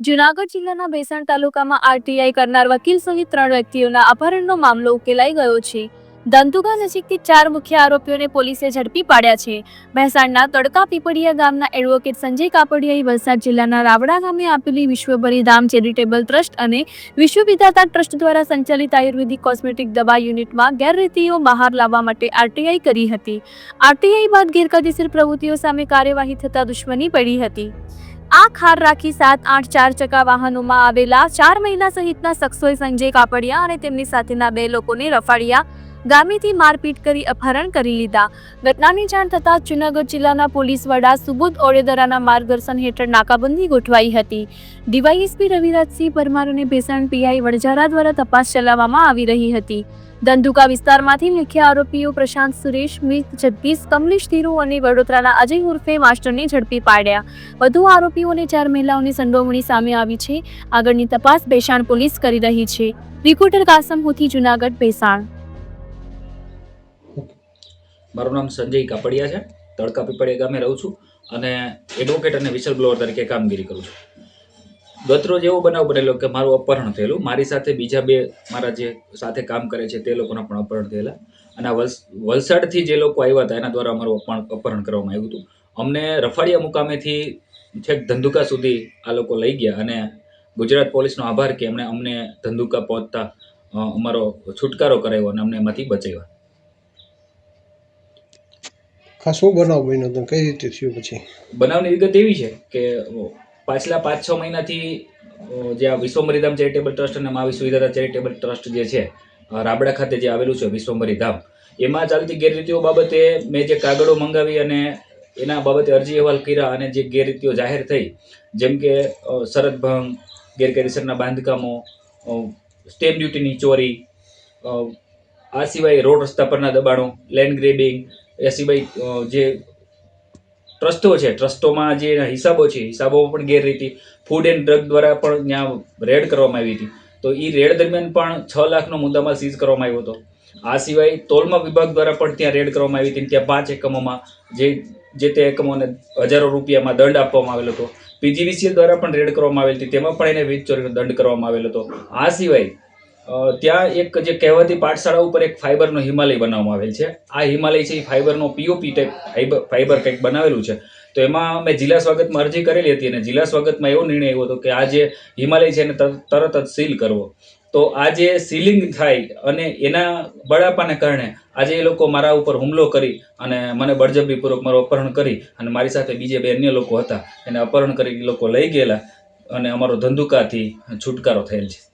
જુનાગઢ જિલ્લાના ભેસાણ તાલુકામાં આરટીઆઈ કરનાર વકીલ સહિત ત્રણ વ્યક્તિઓના અપહરણનો મામલો ઉકેલાઈ ગયો છે. દંતુગા નજીકથી ચાર મુખ્ય આરોપીઓને પોલીસે ઝડપી પાડ્યા છે. ભેસાણના તડકા પીપળિયા ગામના એડવોકેટ સંજય કાપડિયાએ વલસાડ જિલ્લાના રાવડા ગામે આપેલી વિશ્વભરી ધામ ચેરિટેબલ ટ્રસ્ટ અને વિશ્વ વિધાતા ટ્રસ્ટ દ્વારા સંચાલિત આયુર્વેદિક કોસ્મેટિક દવા યુનિટમાં ગેરરીતિઓ બહાર લાવવા માટે આરટીઆઈ કરી હતી. આરટીઆઈ બાદ ગેરકાયદેસર પ્રવૃત્તિઓ સામે કાર્યવાહી થતા દુશ્મની પડી હતી. આ ખાર રાખી સાત, આઠ, ચાર ચકા વાહનોમાં આવેલા ચાર મહિલા સહિતના શખ્સોએ સંજય કાપડિયા અને તેમની સાથેના બે લોકોને રફાડિયા ગામેથી મારપીટ કરી અપહરણ કરી લીધા. ઘટનાની જાણ થતાં જૂનાગઢ જિલ્લાના પોલીસ વડા સુબોધ ઓડેદરાના માર્ગદર્શન હેઠળ નાકાબંધી ગોઠવાઈ હતી. ડીવાયએસપી રવિરાજસિંહ પરમાર અને ભેસાણ પીઆઈ વડજારા દ્વારા તપાસ ચલાવવામાં આવી રહી હતી. ધંધુકા વિસ્તારમાંથી મુખ્ય આરોપીઓ પ્રશાંત સુરેશ, મિત જગદીશ, કમલેશ ધીરુ અને વડોદરાના અજય ઉર્ફે માસ્ટરને ઝડપી પાડ્યા. વધુ આરોપીઓને ચાર મહિલાઓની સંડોવણી સામે આવી છે. આગળની તપાસ ભેસાણ પોલીસ કરી રહી છે. રિપોર્ટર કાસમ હોથી, જુનાગઢ, ભેસાણ. મારું નામ સંજય કાપડિયા છે. તડકા પીપળિયા ગામે રહું છું અને એડવોકેટ અને વિસલ બ્લોઅર તરીકે કામગીરી કરું છું. ગતરોજ એવો બનાવ બનેલો કે મારું અપહરણ થયેલું. મારી સાથે બીજા બે મારા જે સાથે કામ કરે છે તે લોકોના પણ અપહરણ થયેલા. અને વલસાડથી જે લોકો આવ્યા હતા એના દ્વારા અમારું અપહરણ કરવામાં આવ્યું હતું. અમને રફાડિયા મુકામેથી છેક ધંધુકા સુધી આ લોકો લઈ ગયા અને ગુજરાત પોલીસનો આભાર કે એમણે અમને ધંધુકા પહોંચતા અમારો છુટકારો કરાવ્યો અને અમને એમાંથી બચાવ્યા. શું બનાવ બન્યો હતો કઈ રીતે થયું પછી? બનાવની વિગત એવી છે કે પાછલા પાંચ છ મહિનાથી જે આ વિશ્વમરી ચેરિટેબલ ટ્રસ્ટ અને માવી વિશ્વવિધાતા ચેરિટેબલ ટ્રસ્ટ જે છે રાબડા ખાતે જે આવેલું છે વિશ્વમરી ધામ એમાં ચાલતી ગેરરીતિઓ બાબતે મેં જે કાગળો મંગાવી અને એના બાબતે અરજી અહેવાલ કર્યા અને જે ગેરરીતિઓ જાહેર થઈ જેમ કે અ, ભંગ ગેરકાયદેસરના બાંધકામો સ્ટેમ્પ ડ્યુટીની ચોરી આ સિવાય રોડ રસ્તા પરના દબાણો લેન્ડ ગ્રેબિંગ એ સિવાય જે ટ્રસ્ટો છે, ટ્રસ્ટોમાં જે હિસાબો છે, હિસાબોમાં પણ ગેરરીતિ. ફૂડ એન્ડ ડ્રગ દ્વારા પણ ત્યાં રેડ કરવામાં આવી હતી. તો એ રેડ દરમિયાન પણ છ લાખનો મુદ્દામાલ સીઝ કરવામાં આવ્યો હતો. આ સિવાય તોલમા વિભાગ દ્વારા પણ ત્યાં રેડ કરવામાં આવી હતી ત્યાં પાંચ એકમોમાં જે જે તે એકમોને હજારો રૂપિયામાં દંડ આપવામાં આવેલો હતો. પીજીવીસીએલ દ્વારા પણ રેડ કરવામાં આવેલી હતી. તેમાં પણ એને વીજ ચોરીનો દંડ કરવામાં આવેલો હતો. આ સિવાય ત્યાં એક જે કહેવાતી પાઠશાળા ઉપર એક ફાઈબરનો હિમાલય બનાવવામાં આવેલ છે. આ હિમાલય છે, એ ફાઈબરનો પીઓપી ટાઈપ ફાઈબર ફાઈબર કંઈક બનાવેલું છે. તો એમાં મેં જિલ્લા સ્વાગતમાં અરજી કરેલી હતી અને જિલ્લા સ્વાગતમાં એવો નિર્ણય આવ્યો હતો કે આ જે હિમાલય છે એને તર- તરત જ સીલ કરવો. તો આ જે સીલિંગ થાય અને એના બળાપાને કારણે આજે એ લોકો મારા ઉપર હુમલો કરી અને મને બળજબરીપૂર્વક મારું અપહરણ કરી અને મારી સાથે બીજે બે અન્ય લોકો હતા. એને અપહરણ કરી લોકો લઈ ગયેલા અને અમારો ધંધુકાથી છુટકારો થયેલ છે.